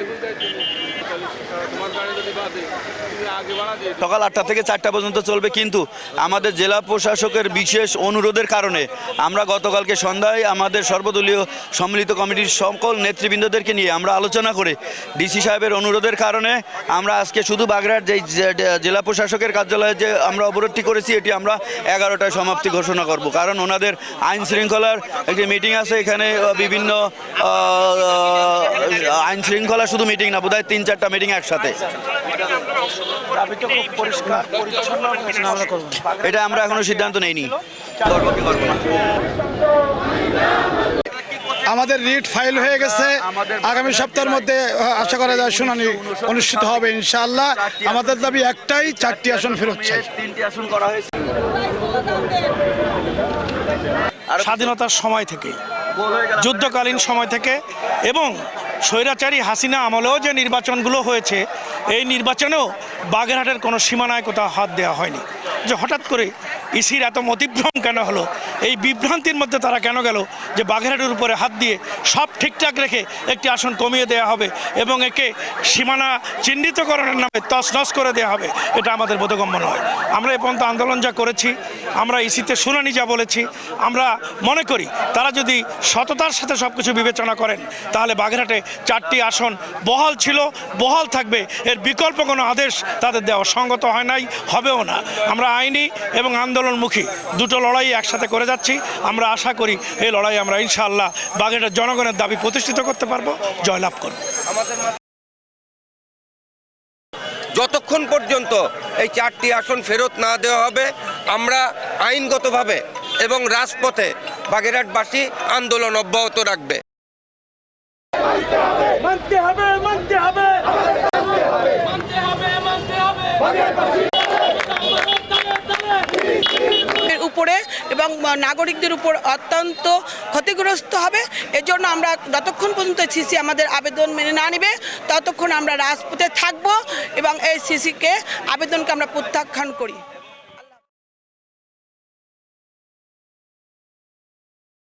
Vai, Gustavo. সকাল আটটা থেকে চারটা পর্যন্ত চলবে, কিন্তু আমাদের জেলা প্রশাসকের বিশেষ অনুরোধের কারণে আমরা গতকালকে সন্ধ্যায় আমাদের সর্বদলীয় সম্মিলিত কমিটির সকল নেতৃবৃন্দদেরকে নিয়ে আমরা আলোচনা করে ডিসি সাহেবের অনুরোধের কারণে আমরা আজকে শুধু বাগড়ার যে জেলা প্রশাসকের কার্যালয়ে যে আমরা অবরোধটি করেছি, এটি আমরা এগারোটায় সমাপ্তি ঘোষণা করব। কারণ ওনাদের আইন শৃঙ্খলার একটি মিটিং আছে, এখানে বিভিন্ন আইন শৃঙ্খলা শুধু মিটিং না, বোধহয় তিন চারটা মিটিং একসাথে। এটা আমরা এখনও সিদ্ধান্ত নেইনি। আমাদের রিট ফাইল হয়ে গেছে। আগামী সপ্তাহের মধ্যে আশা করা যায় শুনানি অনুষ্ঠিত হবে ইনশাআল্লাহ। আমাদের দাবি একটাই চারটি আসন ফেরত চাই। তিনটি আসন করা হয়েছে। স্বাধীনতার সময় থেকে যুদ্ধকালীন সময় থেকে এবং স্বৈরাচারী হাসিনা আমলেও যে নির্বাচনগুলো হয়েছে, এই নির্বাচনেও বাগেরহাটের কোনো সীমানায় কোথাও হাত দেওয়া হয়নি। যে হঠাৎ করে ইসির এত মতিভ্রম কেন হলো? এই বিভ্রান্তির মধ্যে তারা কেন গেল? যে বাগেরহাটের উপরে হাত দিয়ে সব ঠিকঠাক রেখে একটি আসন কমিয়ে দেওয়া হবে এবং একে সীমানা চিহ্নিতকরণের নামে তছনছ করে দেওয়া হবে, এটা আমাদের বোধগম্য নয়। আমরা এ পর্যন্ত আন্দোলন যা করেছি আমরা ইসিতে শুনানি যা বলেছি, আমরা মনে করি তারা যদি সততার সাথে সব কিছু বিবেচনা করেন, তাহলে বাগেরহাটে চারটি আসন বহাল ছিল, বহাল থাকবে। এর বিকল্প কোনো আদেশ তাদের দেওয়া সঙ্গত হয় নাই, হবেও না। আমরা আইনি এবং আন্দোলনমুখী দুটো লড়াই একসাথে করে যাচ্ছি। আমরা আশা করি এই লড়াই আমরা ইনশাআল্লাহ বাগেরহাটের জনগণের দাবি প্রতিষ্ঠিত করতে পারব, জয়লাভ করব। যতক্ষণ পর্যন্ত এই চারটি আসন ফেরত না দেওয়া হবে আমরা আইনগতভাবে এবং রাজপথে বাগেরহাটবাসী আন্দোলন অব্যাহত রাখবে। মানতে হবে মানতে হবে। মানতে হবে মানতে হবে উপরে এবং নাগরিকদের উপর অত্যন্ত ক্ষতিগ্রস্ত হবে। এজন্য আমরা যতক্ষণ পর্যন্ত সিসি আমাদের আবেদন মেনে না নেবে ততক্ষণ আমরা রাজপথে থাকব এবং এই সিসিকে আবেদনকে আমরা প্রত্যাখ্যান করি।